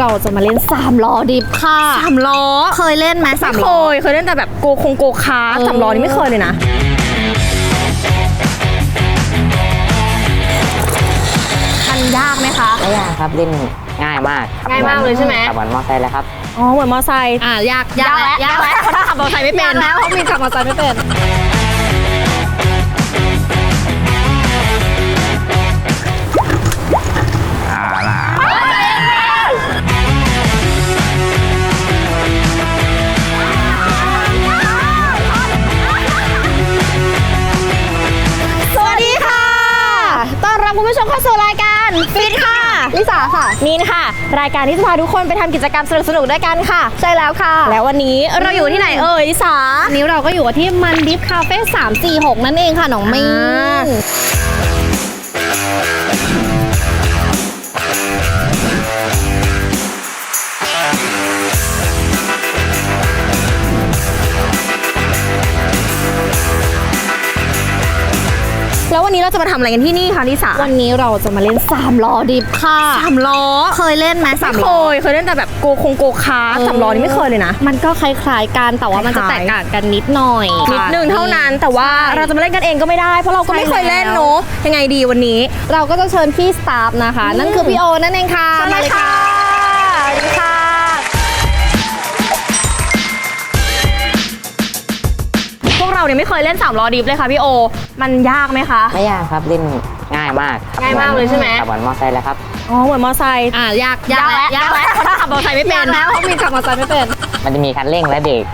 เราจะมาเล่น3ล้อดิฟค่ะสามล้อเคยเล่นไหมสามไม่เคล้อ ยเคยเล่นแต่แบบโกคงโกคาร์ทเออ สามล้อนี่ไม่เคยเลยนะ มันยากไหมคะ ไม่ยากครับเล่นง่ายมากครับง่ายมากเลยใช่ไหมขับเหมือนมอเตอร์ไซค์เลยครับ อ๋อเหมือนมอไซค์อ่ายากยากแล้วยากแล้วเพราะถ้าขับมอไซค์ไม่เป็น ยากแล้วเพราะมีขับมอเตอร์ไซค์ไม่เป็น บคุณผู้ชมเข้าสู่รายการฟิตค่ะ ลิสาค่ะ มีนค่ะ รายการที่จะพาทุกคนไปทำกิจกรรมสนุกๆด้วยกันค่ะ ใช่แล้วค่ะ แล้ววันนี้เราอยู่ที่ไหนเอ่ยลิสาวันนี้เราก็อยู่กับที่มันดิฟคาเฟ่346 นั่นเองค่ะน้องมีอ่า นแล้ววันนี้เราจะมาทำอะไรกันที่นี่คะลิสาวันนี้เราจะมาเล่น3ล้อดิฟค่ะสามล้อเคยเล่นไหมสามไม่เคล้อ ยเคยเล่นแต่แบบโกคงโกคาร์ทสามล้อนี่ไม่เคยเลยนะ มันก็คล้ายๆกันแต่ว่ามันจะคแตล้ายกๆ ต่างกันนิดหน่อย นิดนึงเท่านั้นแต่ว่าใช่เราจะมาเล่นกันเองก็ไม่ได้ เพราะเราก็ไม่เคยเล่นเนอะยังไงดีวันนี้ เราก็จะเชิญพี่สตาฟนะคะ นั่นคือพี่โอนั่นเองค่ะสวัสมาดีเลยค่ะค่ะสวัสดีค่ะ เราเนี่ยไม่เคยเล่นสามล้อดิฟเลยค่ะพี่โอ มันยากไหมคะ ไม่ยากครับเล่นง่ายมากครับง่ายมากเลยใช่ไหม ขับเหมือนมอเตอร์ไซค์เลยครับ อ๋อเหมือนมอไซค์อ่ายากยากแล้วยากแล้วเพราะถ้าขับมอไซค์ไม่เป็ยานกแล้วเพราะมีขับมอเตอร์ไซค์ไม่เป็นมันจะมีคันเร่งและเบรก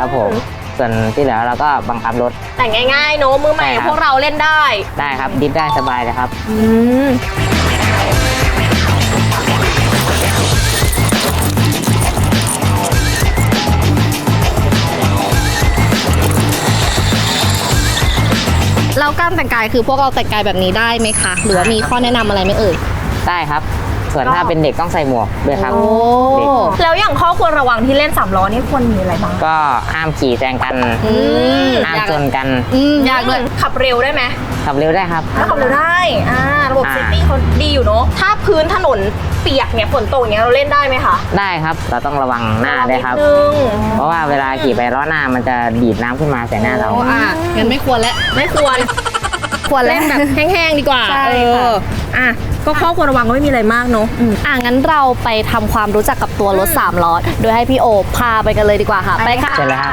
ครับผม ส่วนที่เหลือเราก็บังคับรถ แต่งง่ายๆเนอะมือใหม่ ใช่ครับ พวกเราเล่นได้ ได้ครับดิฟได้สบายเลยครับ อืม แล้วการแต่งกายคือพวกเราแต่งกายแบบนี้ได้ไหมคะ หรือว่ามีข้อแนะนำอะไรไหมเอ่ย ได้ครับ ส่วนถ้าเป็นเด็กต้องใส่หมวกด้วยครับโอ้เด็กแล้วอย่างข้อควรระวังที่เล่นสามล้อนี่ควรมีอะไรบ้างก็ห้ามขี่แซงกันอืมห้ามชนกันอืมยากด้วยขับเร็วได้ไหมขับเร็วได้ครับถ้าขับเร็วได้อ่าระบบอ่าเซฟตี้เขาดีอยู่เนาะถ้าพื้นถนนเปียกเนี่ยฝนตกอย่างเงี้ยเราเล่นได้ไหมคะได้ครับ เราต้องระวังหน้าด้วยครับนิดนึงเพราะว่าเวลาขี่ไปล้อหน้ามันจะดีดน้ำขึ้นมาใส่หน้าเราโอ้อะงั้นไม่ควรแล้วไม่ควร ควรเล่เล่นนแบแบบบแห้งๆดีกว่าใช่เอค่ะออะ ก็ข้อควรระวังก็ไม่มีอะไรมากเนาะอืมอะงั้นเราไปทำความรู้จักกับตัวรถ3ล้อโดยให้พี่โอพาไปกันเลยดีกว่าค่ะ ไปค่ะ เชิญเลยครับ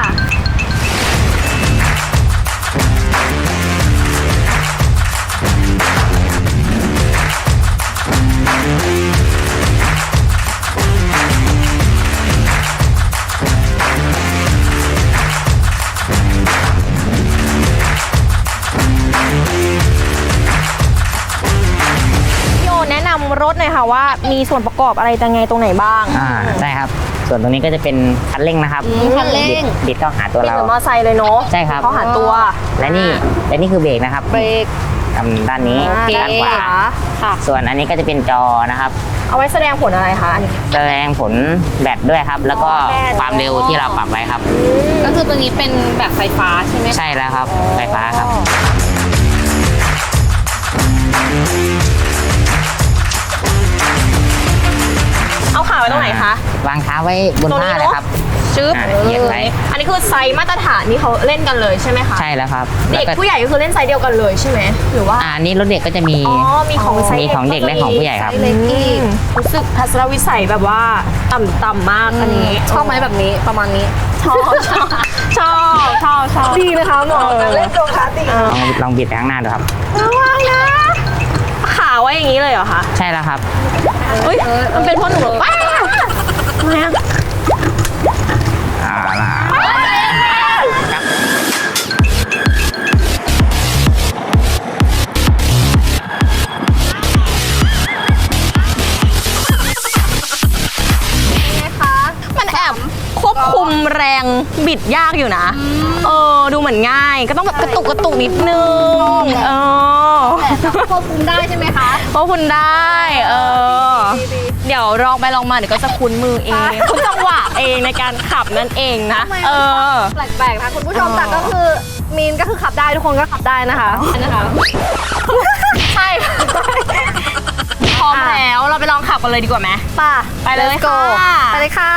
ค่ะว่ามีส่วนประกอบอะไรยังไงตรงไหนบ้างอ่าได้ครับ ส่วนตรงนี้ก็จะเป็นคันเร่งนะครับอืมคันเร่ง บิดบิดเข้าหาตัวเป็นเรา เหมือนมอไซค์เลยเนาะใช่ครับ เขาหาตัวและนี่และนี่คือเบรกนะครับเบรกทำด้านนี้โอเคด้านขวาค่ะ ส่วนอันนี้ก็จะเป็นจอนะครับ เอาไว้แสดงผลอะไรคะอันนี้ แสดงผลแบตด้วยครับ แล้วก็แบต ความเร็วที่เราปรับไว้ครับ ก็คือตัวนี้เป็นแบบไฟฟ้าใช่ไหมใช่แล้วครับไฟฟ้าครับเอ ไว้ตรงไหนคะ วางเท้าไว้บนตรงผ้านี้เลยเนาะครับ ชึบอ่าเหยียบไว้ อันนี้คือไซส์มาตรฐานที่เขาเล่นกันเลยใช่ไหมคะใช่แล้วครับเด็กแล้วผู้ใหญ่ก็คือเล่นไซส์เดียวกันเลยใช่ไหมหรือว่า อ่าอันนี้รถเด็กก็จะมี อ๋อ มีของไซส์มีของเด็กและของผู้ใหญ่ครับไซส์เล็กอีกรู้สึกทัศนวิสัยแบบว่าต่ำต่ำมากอันนี้ชอบไหมแบบนี้ประมาณนี้ ชอบ ชอบ ชอบชอบชอบดีนะคะหมอเล่นโจคาติลองลองบิดไปข้างหน้าดูครับ ระวังนะ ขาไว้อย่างนี้เลยเหรอคะ ใช่แล้วครับ เฮ้ย มันเป็นเพราะหนูเหรอว้าวทำไมอะอ่าล่ะครับมันแอบควบคุมแรงบิดยากอยู่นะ เออ ดูเหมือนง่าย ก็ต้องแบบกระตุกกระตุกนิดนึง เออแต่ก็ควบคุมได้ใช่ไหมคะ เพราะคุณได้ เออ เดี๋ยวลองไปลองมาเดี๋ยวก็จะคุ้นมือเองคุ้นจังหวะเองในการขับนั่นเองนะเออแปลกๆนะคุณผู้ชมอ๋อแต่ก็คือมีนก็คือขับได้ทุกคนก็ขับได้นะคะนะคะใช่พร้อมแล้วเราไปลองขับบกันเลยดีกว่าไหม ป่ะ ไปเลย Let's go ค่ะ ไปเลยค่ะ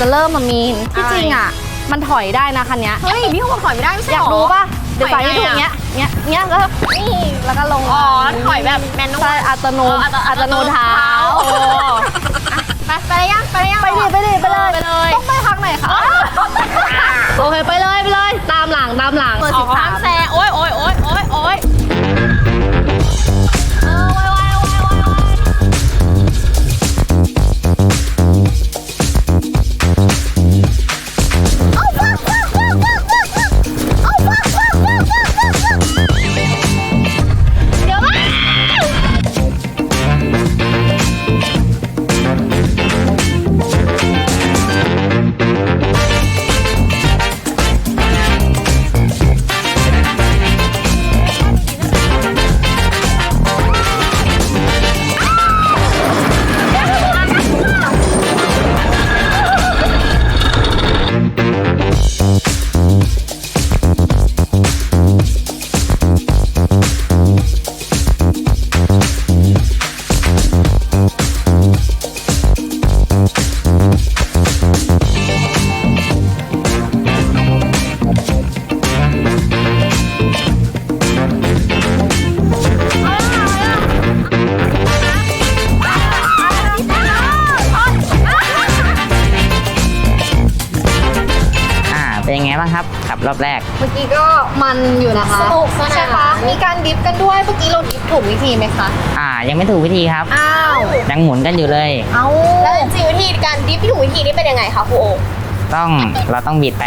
จะเริ่มมามีนที่จริงอะ มันถอยได้นะคันเนี้ยเฮ้ยพี่เขาบอกถอยไม่ได้ไม่ใช่อยากเหรรู้ป่ะเดี๋ยวถสาอยยให้ไงดูอะอย่างเงี้ยเงี้ยเงี้ยแล้วก็นี่แล้วก็ลงอ๋อถอยแบบแมนนวล ใช่อัตโนเอออัตอัตโนเท้าโอ้ไปไปเลยยังไปเลยยังไปดิไปดิไปเลยไปเลยต้องไปพักไหนคะโอเคไปเลยไปเลยตามหลังตามหลังเบอร์อสิอกบสาห้ามมแซงโอ๊ยโอ๊ยโอ๊ยโอ๊ย รับขับรอบแรก เมื่อกี้ก็มันอยู่นะคะสนุกสนาน ใช่ปะมีการดิฟกันด้วย เมื่อกี้เราดิฟถูกวิธีไหมคะ อ่า ยังไม่ถูกวิธีครับ อ้าว ยังหมุนกันอยู่เลย เอาแล้วจริงๆวิธีการดิฟที่ถูกวิธีนี่เป็นยังไงคะครูโอต้องเราต้องบิดไป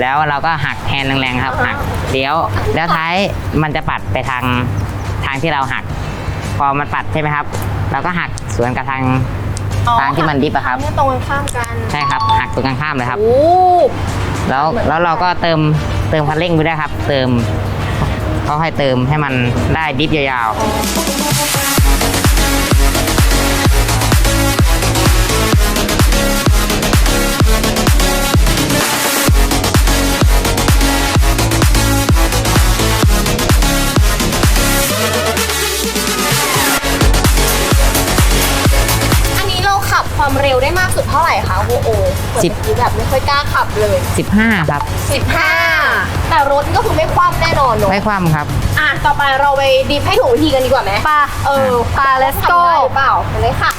แล้วเราก็หักแฮนด์แรงๆครับ หักเลี้ยวแล้วท้ายมันจะปัดไปทางทางที่เราหัก พอมันปัดใช่ไหมครับ เราก็หักสวนกับทางทางที่มันดิฟอะครับเนี่ยตรงกันข้ามกัน ใช่ครับ หักตรงกันข้ามเลยครับ โอ้ แล้วแล้วเราก็เติมเติมคันเร่งไปด้วยครับ เติมก็ให้เติมให้มันได้ดิฟยาวๆอันนี้เราขับความเร็วได้มากาไหร่คะครูโอสิบคือแบบไม่ค่อยกล้าขับเลย15 ครับ15แต่รถก็คือไม่คว่ำแน่นอนเนอะไม่คว่ำครับ อะต่อไปเราไปดิฟให้ถูกวิธีกันดีกว่าไหมปะเออปะ let's ทำ go ได้หรือเปล่าไปเลยค่ะ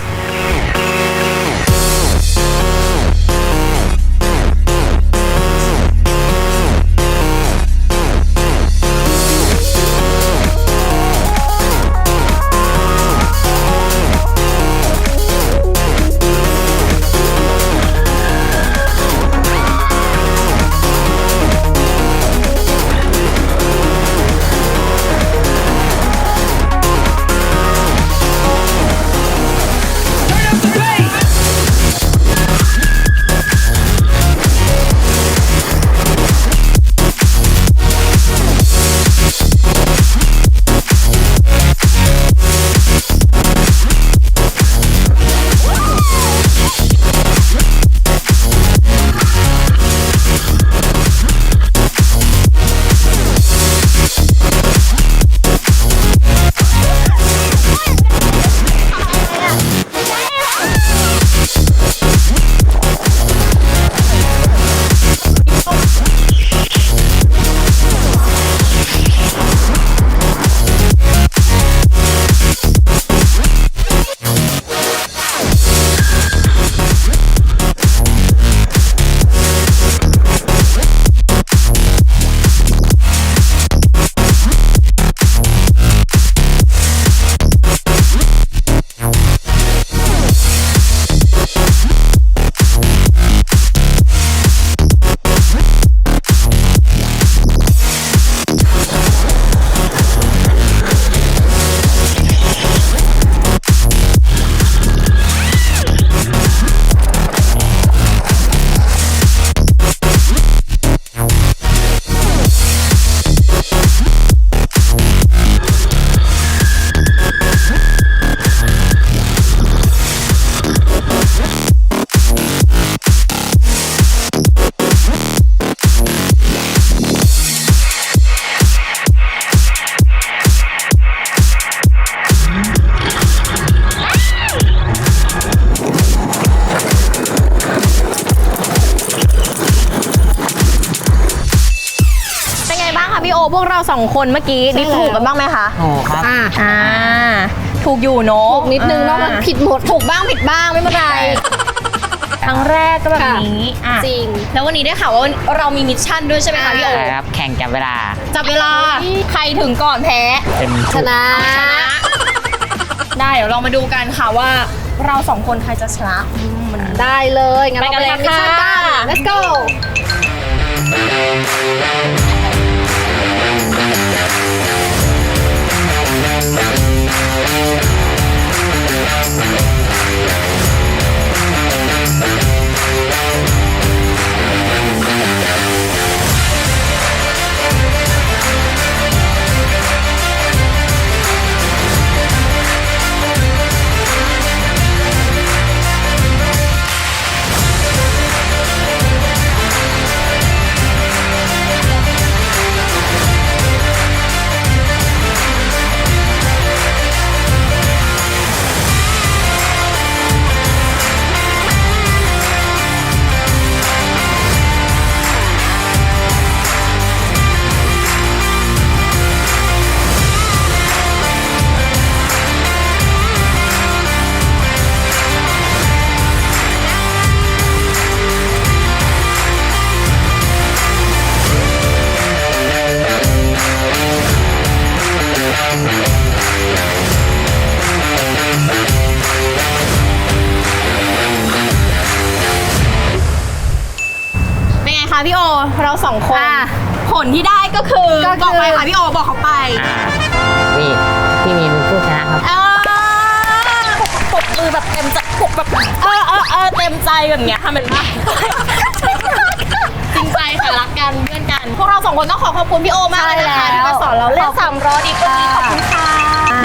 สองคนเมื่อกี้ใช่ดิถูกแล้วกันบ้างไหมคะโอ้ครับ อะอ่า ถูกอยู่เนาะถูกนิดนึงนอกนั้นผิดหมด ถูกบ้างผิดบ้างไม่เป็นไร ครั้งแรกก็แบบค่ะ นี้อะจริง แล้ววันนี้ได้ข่าวว่าเรามีมิชชั่นด้วยใช่ไหมคะพี่โอใช่ครับ แข่งจับเวลา จับเวลาใครถึงก่อนแพ้ เป็นชนะ ชนะ ได้เดี๋ยวเรามาดูกันค่ะว่าเราสองคนใครจะชนะอืมมัน ได้เลยงั้นไปกันเราไปทำมิชชั่นเลยกัค่ะน let's go เสองคน อะผลที่ได้ก็คือก็คือ บอกไปค่ะพี่โอบอกเขาไปอ่านี่พี่มีนเป็นผู้ชนะครับ เออปรบมือแบบเต็มใจปรบแบบเออเออเออเต็มใจแบบเนี้ยทำเป็นปะจริงใจค่ะรักกันเพื่อนกัน พวกเราสองคนต้องขอขอบคุณพี่โอมากเลยนะคะใช่แล้วที่มาสอนเราเล่นขอบคุณสามร้อดีกว่านี้ขอบคุณค่ะ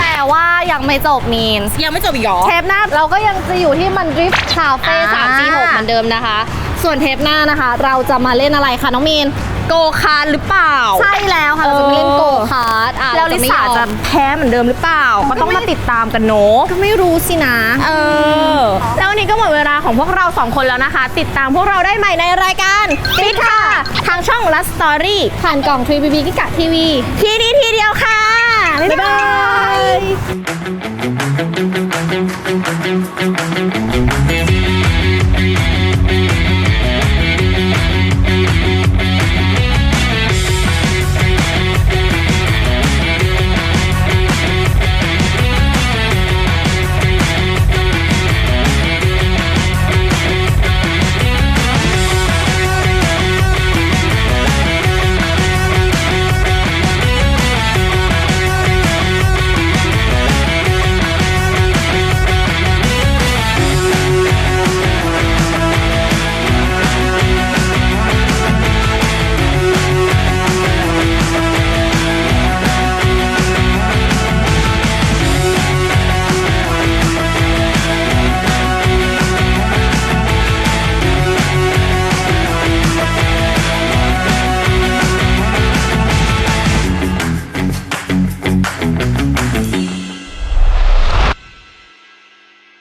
แต่ว่ายังไม่จบมีน ยังไม่จบอีกเหรอ เทปหน้าเราก็ยังจะอยู่ที่มันดริฟต์คาเฟ่อ่า สามสี่หกเหมือนเดิมนะคะ ส่วนเทปหน้านะคะ เราจะมาเล่นอะไรคะน้องมีน โกคาร์ดหรือเปล่า ใช่แล้วค่ะ เราจะเล่นโกคาร์ดแล้วลิซ่าจะแพ้เหมือนเดิมหรือเปล่า ก็ต้องมาติดตามกันเนาะก็ไม่รู้สินะ เออ แล้ววันนี้ก็หมดเวลาของพวกเราสองคนแล้วนะคะ ติดตามพวกเราได้ใหม่ในรายการติดค่ะ ทางช่องลัสตอรี่ผ่านกล่องทรีบีบีกิกะทีวีทีนี้ทีเดียวค่ะ บ๊ายบาย